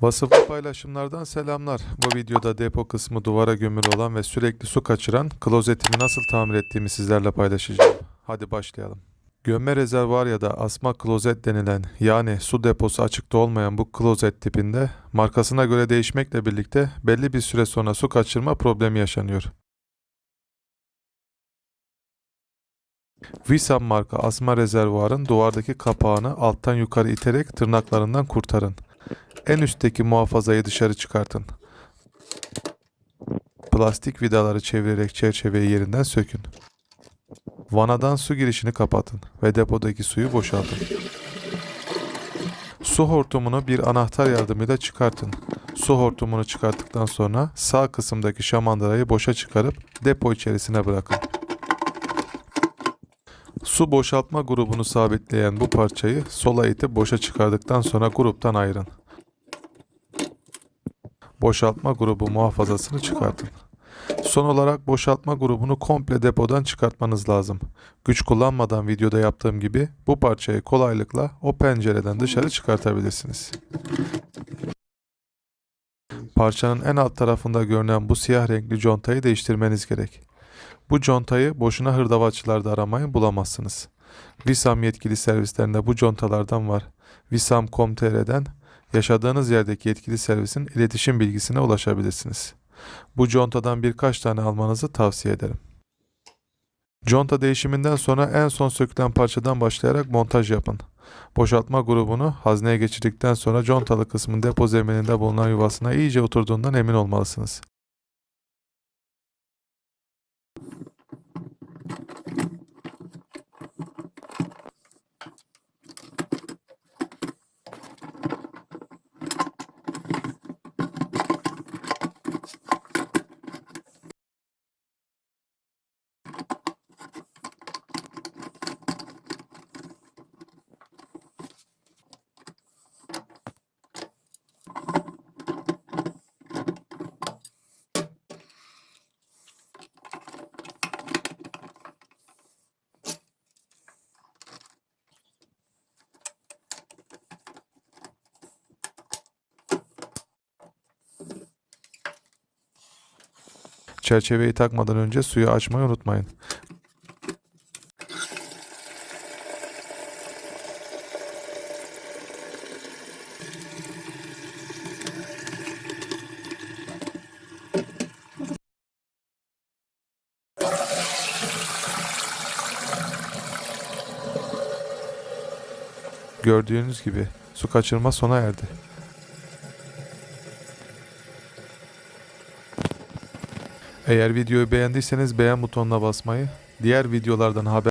Vasıflı paylaşımlardan selamlar. Bu videoda depo kısmı duvara gömülü olan ve sürekli su kaçıran klozetimi nasıl tamir ettiğimi sizlerle paylaşacağım. Hadi başlayalım. Gömme rezervuar ya da asma klozet denilen yani su deposu açıkta olmayan bu klozet tipinde markasına göre değişmekle birlikte belli bir süre sonra su kaçırma problemi yaşanıyor. Visam marka asma rezervuarın duvardaki kapağını alttan yukarı iterek tırnaklarından kurtarın. En üstteki muhafazayı dışarı çıkartın. Plastik vidaları çevirerek çerçeveyi yerinden sökün. Vanadan su girişini kapatın ve depodaki suyu boşaltın. Su hortumunu bir anahtar yardımıyla çıkartın. Su hortumunu çıkarttıktan sonra sağ kısımdaki şamandırayı boşa çıkarıp depo içerisine bırakın. Su boşaltma grubunu sabitleyen bu parçayı sola itip boşa çıkardıktan sonra gruptan ayırın. Boşaltma grubu muhafazasını çıkartın. Son olarak boşaltma grubunu komple depodan çıkartmanız lazım. Güç kullanmadan videoda yaptığım gibi bu parçayı kolaylıkla o pencereden dışarı çıkartabilirsiniz. Parçanın en alt tarafında görünen bu siyah renkli contayı değiştirmeniz gerek. Bu contayı boşuna hırdavatçılarda aramayın bulamazsınız. Visam yetkili servislerinde bu contalardan var. Visam.com.tr'den yaşadığınız yerdeki yetkili servisin iletişim bilgisine ulaşabilirsiniz. Bu contadan birkaç tane almanızı tavsiye ederim. Conta değişiminden sonra en son sökülen parçadan başlayarak montaj yapın. Boşaltma grubunu hazneye geçirdikten sonra contalı kısmın depo zemininde bulunan yuvasına iyice oturduğundan emin olmalısınız. Çerçeveyi takmadan önce suyu açmayı unutmayın. Gördüğünüz gibi su kaçırma sona erdi. Eğer videoyu beğendiyseniz beğen butonuna basmayı, diğer videolardan haber